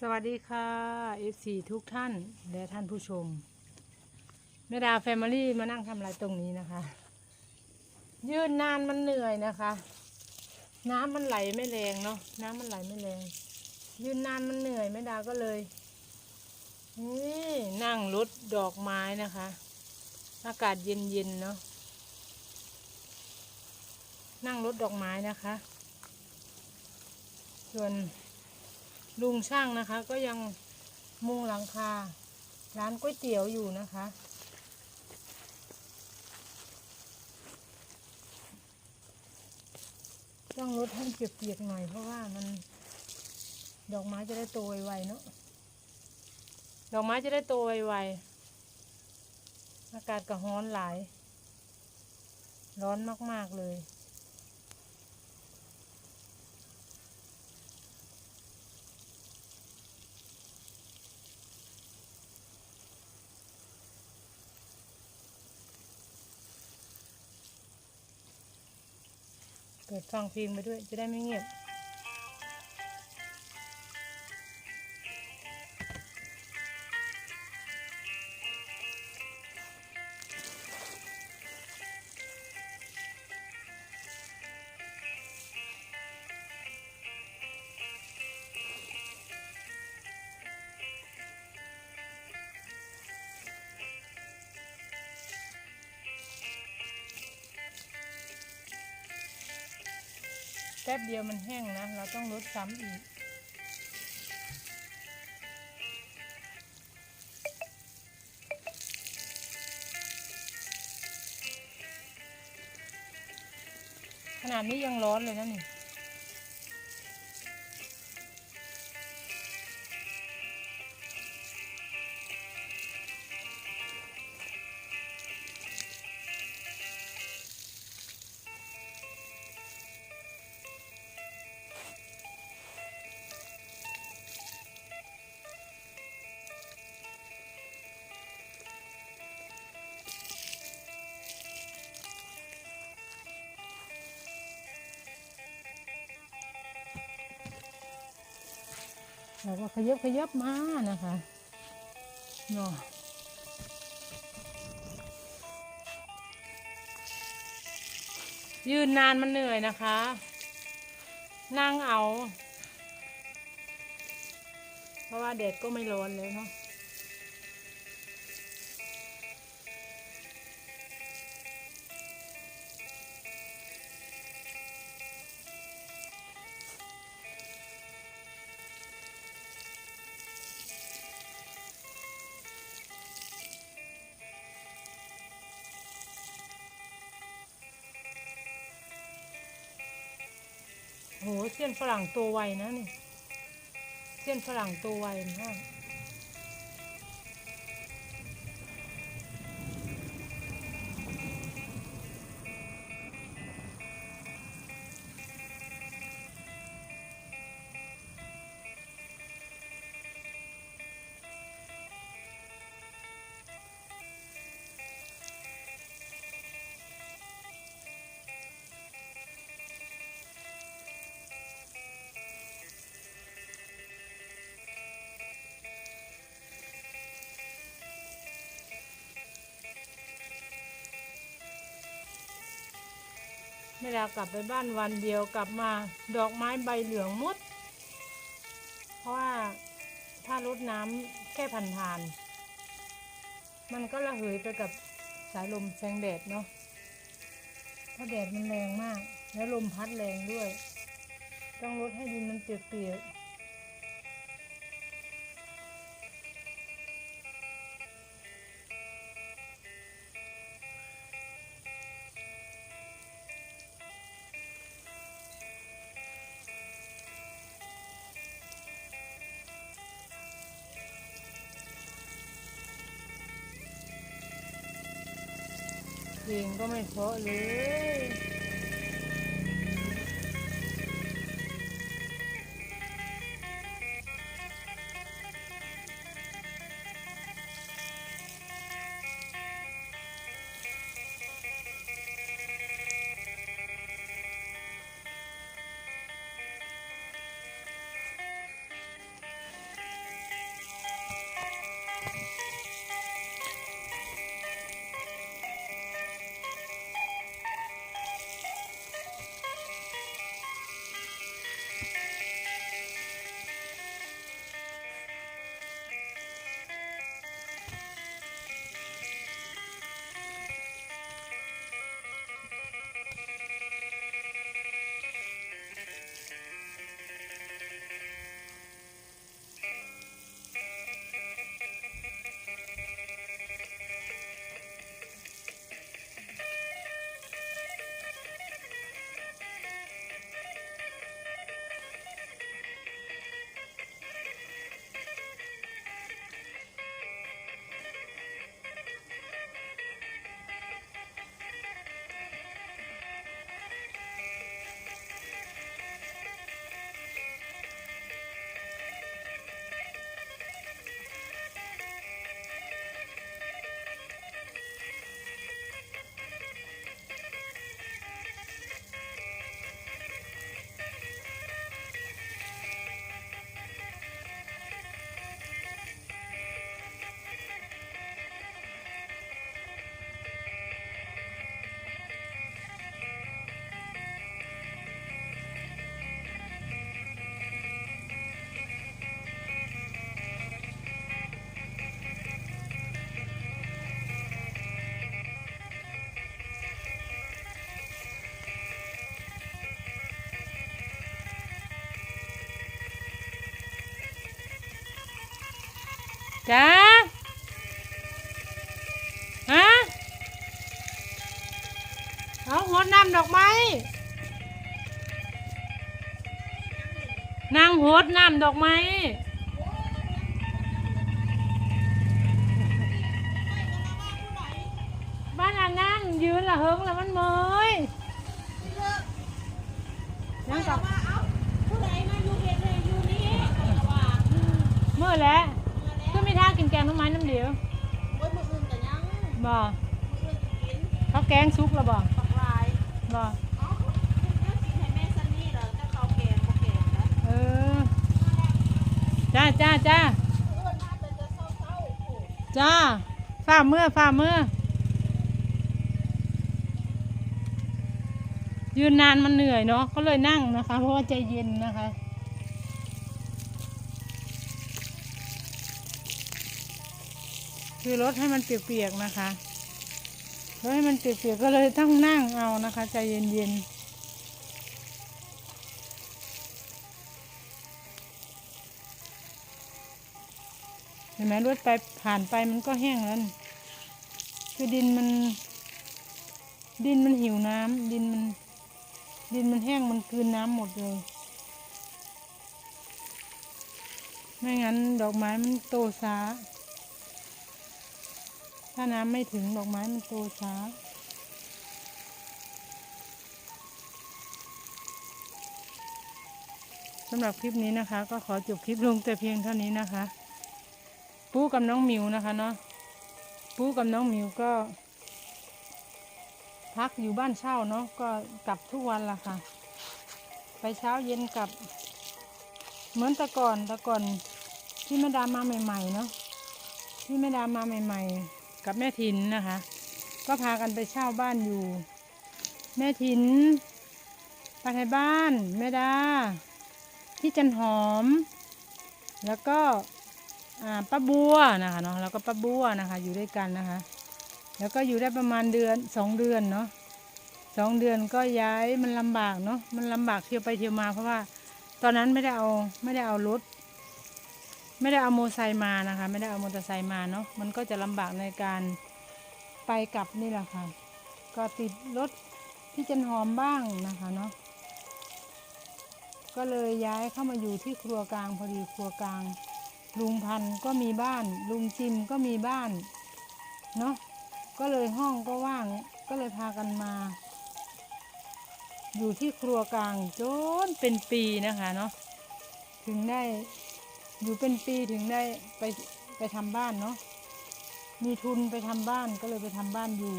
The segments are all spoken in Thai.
สวัสดีค่ะ FC ทุกท่านและท่านผู้ชมแม่ดาแฟมิลี่มานั่งทำอะไรตรงนี้นะคะ ยืนนานมันเหนื่อยนะคะ น้ำมันไหลไม่แรงเนาะน้ำมันไหลไม่แรง ยืนนานมันเหนื่อยแม่ดาก็เลยนี่นั่งรถดอกไม้นะคะ อากาศเย็นๆเนาะนั่งรถดอกไม้นะคะ ส่วน ลุงช่างนะคะ ก็ยังมุงหลังคา ร้านก๋วยเตี๋ยวอยู่นะคะ ต้องลดให้เปียกๆหน่อยเพราะว่ามัน ดอกไม้จะได้โตไวๆเนาะดอกไม้จะได้โตไวๆอากาศก็ร้อนหลาย ร้อนมากๆเลย เปิดฟังเพลงไปด้วยจะได้ไม่เงียบ แป๊บเดียวมันแห้งนะ เราต้องลดซ้ำอีก ขนาดนี้ยังร้อนเลยนะนี่ เราก็ขยับขยับมานะคะเนาะยืนนานมันเหนื่อยนะคะ นั่งเอา เพราะว่าแดดก็ไม่ร้อนแล้วเนาะ โหเส้นฝรั่งตัวไวนะนี่เส้นฝรั่งตัวไวมาก ไม่ได้กลับไปบ้านวันเดียวกลับมาดอกไม้ใบเหลืองมด เพราะว่าถ้ารดน้ำแค่ผ่านผ่านๆมันก็ระเหยไปกับสายลมแสงแดดเนาะเพราะแดดมันแรงมาก แล้วลมพัดแรงด้วย ต้องลดให้ดินมันเปียกๆ เพลงก็ไม่เพราะเลย จ้าฮะเอาหัวน้ำดอกไม้นางโหดน้ำดอกไม้บ้านอันนั่งยืนละเฮิงละมันเมยยังกับผู้ใดมาอยู่เฮ็ดให้อยู่นี่ว่าเมื่อแล้วก็ ไม่ท่ากินแกงน้ำไม้น้ำเดียวโอ้ยมื้ออื่นก็ยังบ่มื้ออื่นกินเขาแกงซุกแล้วบ่ปักลายบ่เอ้าเดี๋ยวสิให้แม่ซันนี่เหรอถ้าเขาแกงบ่แกงนะเออจ้าจ้าจ้าเอิ้นมาแต่จะเศร้าๆโอ้จ้าฝ่าเมื่อฝ่าเมื่อยืนนานมันเหนื่อยเนาะก็เลยนั่งนะคะ เพราะว่าใจเย็นนะคะ คือรถให้มันเปียกๆนะคะรถให้มันเปียกๆก็เลยต้องนั่งเอานะคะ ใจเย็นๆเห็นไหมรถไปผ่านไปมันก็แห้งแล้วคือดินมัน ดินมันหิวน้ำดินมัน ดินมันแห้งมันกลืนน้ำหมดเลย ไม่งั้นดอกไม้มันโตช้า ถ้าน้ำไม่ถึงดอกไม้มันโตช้า สำหรับคลิปนี้นะคะ ก็ขอจบคลิปลงแต่เพียงเท่านี้นะคะ ปูกับน้องมิวนะคะเนาะปูกับน้องมิวก็ พักอยู่บ้านเช่าเนาะก็กลับทุกวันละค่ะ ไปเช้าเย็นกลับ เหมือนแต่ก่อนแต่ก่อนที่แม่ดามาใหม่ ๆ เนาะที่แม่ดามาใหม่ ๆ กับแม่ทินนะคะ ก็พากันไปเช่าบ้านอยู่ แม่ทินป้าไทยบ้าน แม่ดา พี่จันหอม แล้วก็ป้าบัวนะคะเนาะแล้วก็ป้าบัวนะคะ อยู่ด้วยกันนะคะ แล้วก็อยู่ได้ประมาณเดือนสองเดือนเนาะสองเดือนก็ย้ายมันลำบากเนาะมันลำบากเที่ยวไปเที่ยวมาเพราะว่า ตอนนั้นไม่ได้เอาไม่ได้เอารถ ไม่ได้เอาโมอไซค์มานะคะ ไม่ได้เอามอเตอร์ไซค์มาเนาะมันก็จะลำบากในการไปกลับนี่แหละค่ะ ก็ติดรถที่จันหอมบ้างนะคะเนาะก็เลยย้ายเข้ามาอยู่ที่ครัวกลางพอดีครัวกลาง ลุงพันก็มีบ้าน ลุงจิมก็มีบ้านเนาะก็เลยห้องก็ว่างก็เลยพากันมา อยู่ที่ครัวกลางจนเป็นปีนะคะเนาะถึงได้ อยู่เป็นปีถึงได้ไปไปทำบ้านเนาะมีทุนไปทำบ้านก็เลยไปทำบ้านอยู่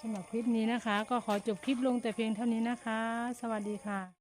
สำหรับคลิปนี้นะคะ ก็ขอจบคลิปลงแต่เพียงเท่านี้นะคะ สวัสดีค่ะ